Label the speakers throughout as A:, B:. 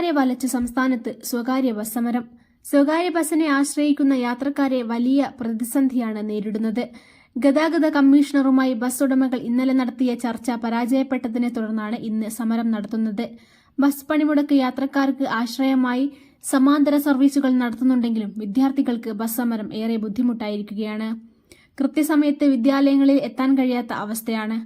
A: യാത്രക്കാരെ വലച്ച് സംസ്ഥാനത്ത് സ്വകാര്യ ബസ് സമരം. സ്വകാര്യ ബസ്സിനെ ആശ്രയിക്കുന്ന യാത്രക്കാരെ വലിയ പ്രതിസന്ധിയാണ് നേരിടുന്നത്. ഗതാഗത കമ്മീഷണറുമായി ബസ് ഉടമകൾ ഇന്നലെ നടത്തിയ ചർച്ച പരാജയപ്പെട്ടതിനെ തുടർന്നാണ് ഇന്ന് സമരം നടത്തുന്നത്. ബസ് പണിമുടക്ക് യാത്രക്കാർക്ക് ആശ്രയമായി സമാന്തര സർവീസുകൾ നടത്തുന്നുണ്ടെങ്കിലും വിദ്യാർത്ഥികൾക്ക് ബസ് സമരം ഏറെ ബുദ്ധിമുട്ടായിരിക്കുകയാണ്. കൃത്യസമയത്ത് വിദ്യാലയങ്ങളിൽ എത്താൻ കഴിയാത്ത അവസ്ഥയാണ്.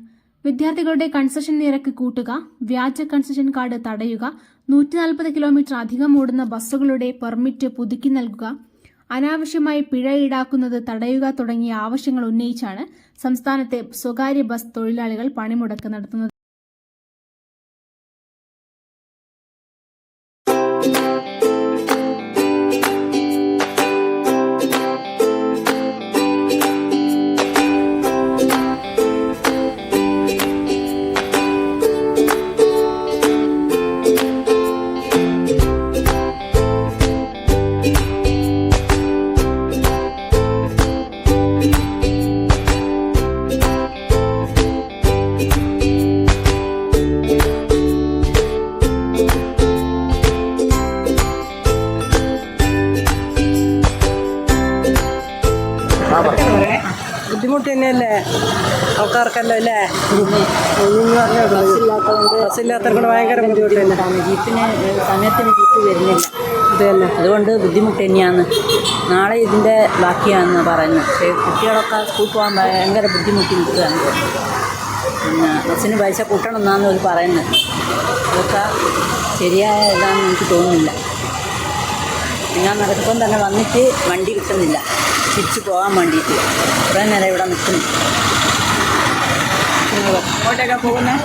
A: വിദ്യാർത്ഥികളുടെ കൺസെഷൻ നിരക്ക് കൂട്ടുക വ്യാജ കൺസെഷൻ കാർഡ് തടയുക നൂറ്റി നാൽപ്പത് കിലോമീറ്റർ അധികം ഓടുന്ന ബസ്സുകളുടെ പെർമിറ്റ് പുതുക്കി നൽകുക അനാവശ്യമായി പിഴ ഈടാക്കുന്നത് തടയുക തുടങ്ങിയ ആവശ്യങ്ങൾ ഉന്നയിച്ചാണ് സംസ്ഥാനത്തെ സ്വകാര്യ ബസ് തൊഴിലാളികൾ പണിമുടക്ക് നടത്തുന്നത്.
B: ബുദ്ധിമുട്ട് തന്നെയല്ലേ? ആൾക്കാർക്കല്ലോ അല്ലേ? ബസ്സില്ലാത്തവർക്ക് ഭയങ്കര ബുദ്ധിമുട്ട് തന്നെ.
C: ജീപ്പിന് സമയത്തിന് ജീപ്പ് വരുന്നില്ല
B: ഇതല്ല
C: അതുകൊണ്ട് ബുദ്ധിമുട്ട് തന്നെയാണ്. നാളെ ഇതിന്റെ ബാക്കിയാണെന്ന് പറഞ്ഞു പക്ഷേ കുട്ടികളൊക്കെ സ്കൂൾ പോകാൻ ഭയങ്കര ബുദ്ധിമുട്ടി നിൽക്കുകയാണ് പിന്നെ ബസ്സിന് പൈസ കൂട്ടണം എന്നാണ് അവർ പറയുന്നത്. അതൊക്കെ ശരിയായ ഇതാണെന്ന് എനിക്ക് തോന്നുന്നില്ല. ഞാൻ നടക്കുമ്പം തന്നെ വന്നിട്ട് വണ്ടി കിട്ടുന്നില്ല. തിരിച്ചു പോകാൻ വേണ്ടിയിട്ട്. കുറേ നേരം ഇവിടെ നിൽക്കുന്നു.
B: അങ്ങോട്ടേക്കാ പോകുന്നത്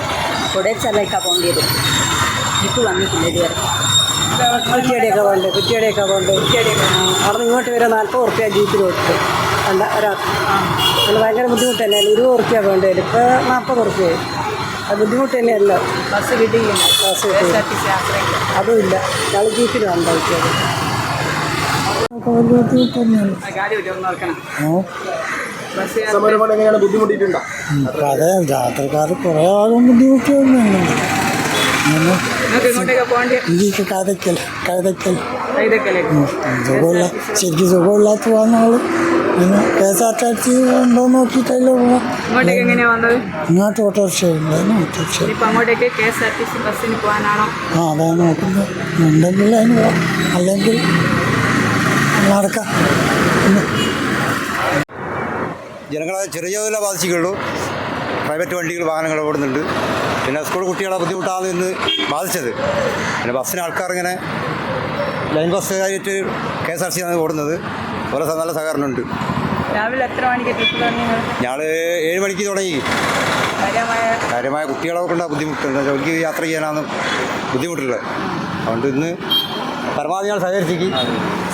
C: കുറേ പോകേണ്ടത് പോകേണ്ടി വരും ജീപ്പ് വന്നിട്ടില്ല ഇതുവരെ.
B: കുറ്റിയടിയൊക്കെ പോകണ്ടേ കുറ്റിയടിയൊക്കെ പോകണ്ടേ. അവിടെ നിന്ന് ഇങ്ങോട്ട് വരെ നാൽപ്പത് ഉറുപ്പ്യ ജീപ്പിൽ കൊടുത്തു. അല്ല ഒരാൾക്ക് അത് ഭയങ്കര ബുദ്ധിമുട്ടല്ലേ? ഇരുപത് ഉറുപ്പ്യ വേണ്ടി വരും ഇപ്പോൾ നാൽപ്പത് ഉറുപ്പ്യ അത് ബുദ്ധിമുട്ട് തന്നെയല്ലോ.
C: ബസ് കിട്ടിയില്ല.
B: ബസ് കിട്ടില്ല അതും ഇല്ല. ഞങ്ങൾ ജീപ്പിൽ വന്നു
D: എങ്ങനെയാണ് ബുദ്ധിമുട്ടിയിട്ടുണ്ടോ
E: അതെ യാത്രക്കാർ കുറേ ആളും ബുദ്ധിമുട്ട് ശരിക്കും സുഖമില്ലാത്ത പോകുന്ന ആൾ പിന്നെ K S R T C ഉണ്ടോ നോക്കിയിട്ടല്ലേ പോവാം. ഇങ്ങോട്ട് ഓട്ടോറിക്ഷ ആ അതെ നോക്കുന്നത് ഉണ്ടെങ്കിൽ അല്ലെങ്കിൽ നടക്കാം
F: ജനങ്ങളെ ചെറിയ തോതിലേ ബാധിച്ചിട്ടുള്ളൂ പ്രൈവറ്റ് വണ്ടികൾ വാഹനങ്ങൾ ഓടുന്നുണ്ട്. പിന്നെ സ്കൂൾ കുട്ടികളെ ബുദ്ധിമുട്ടാണ് ഇന്ന് ബാധിച്ചത്. പിന്നെ ബസ്സിന് ആൾക്കാർ ഇങ്ങനെ ലൈൻ ബസ്സുകാരായിട്ട് കെ എസ് ആർ സി ആണ് ഓടുന്നത്. ഓരോ സ- നല്ല സഹകരണമുണ്ട്.
G: രാവിലെ എത്ര മണിക്ക് ട്രിപ്പ് തുടങ്ങി
F: ഞങ്ങൾ ഏഴ് മണിക്ക് തുടങ്ങി.
G: കാര്യമായ
F: കുട്ടികളെ കൊണ്ട് ബുദ്ധിമുട്ടുണ്ട്. ജോലിക്ക് യാത്ര ചെയ്യാനാണ് ബുദ്ധിമുട്ടുള്ളത്. അതുകൊണ്ട് ഇന്ന് പരമാവധി ഞങ്ങൾ സഹകരിച്ചിരിക്കും.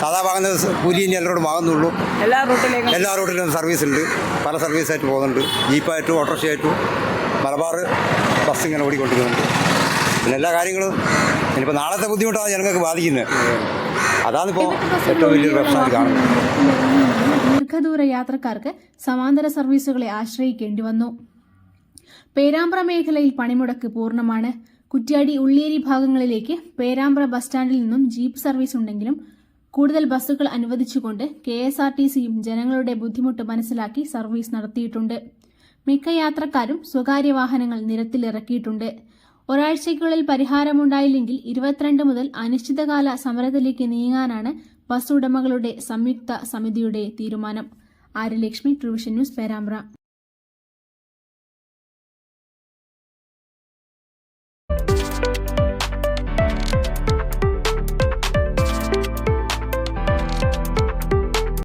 F: സാധാ വാങ്ങുന്ന സ് കൂലി ഇനി എല്ലാവരോടും വാങ്ങുന്നുള്ളൂ.
G: എല്ലാ റൂട്ടിലേക്കും.
F: എല്ലാ റൂട്ടിലും സർവീസ് ഉണ്ട് പല സർവീസായിട്ട് പോകുന്നുണ്ട്. ജീപ്പായിട്ടും ഓട്ടോറിക്ഷയായിട്ടും. മലബാർ ബസ് ഇങ്ങനെ ഓടിക്കൊണ്ടിരിക്കുന്നുണ്ട്. പിന്നെ എല്ലാ കാര്യങ്ങളും ഇനിയിപ്പോൾ നാളത്തെ ബുദ്ധിമുട്ടാണ് ജനങ്ങൾക്ക് ബാധിക്കുന്നത്. അതാണിപ്പോൾ ഏറ്റവും വലിയൊരു പ്രശ്നം കാണുന്നത്.
A: ദീർഘദൂര യാത്രക്കാർക്ക് സമാന്തര സർവീസുകളെ ആശ്രയിക്കേണ്ടി വന്നു. പേരാമ്പ്ര മേഖലയിൽ പണിമുടക്ക് പൂർണമാണ്. കുറ്റ്യാടി ഉള്ളിയേരി ഭാഗങ്ങളിലേക്ക് പേരാമ്പ്ര ബസ് സ്റ്റാൻഡിൽ നിന്നും ജീപ്പ് സർവീസ് ഉണ്ടെങ്കിലും കൂടുതൽ ബസ്സുകൾ അനുവദിച്ചുകൊണ്ട് കെ എസ് ആർ ടി സിയും ജനങ്ങളുടെ ബുദ്ധിമുട്ട് മനസ്സിലാക്കി സർവീസ് നടത്തിയിട്ടുണ്ട്. മിക്ക യാത്രക്കാരും സ്വകാര്യ വാഹനങ്ങൾ നിരത്തിലിറക്കിയിട്ടുണ്ട്. ഒരാഴ്ചയ്ക്കുള്ളിൽ പരിഹാരമുണ്ടായില്ലെങ്കിൽ ഇരുപത്തിരണ്ട് മുതൽ അനിശ്ചിതകാല സമരത്തിലേക്ക് നീങ്ങാനാണ് ബസ് ഉടമകളുടെ സംയുക്ത സമിതിയുടെ തീരുമാനം. Aryalakshmi Truevision news Perambra. Thank you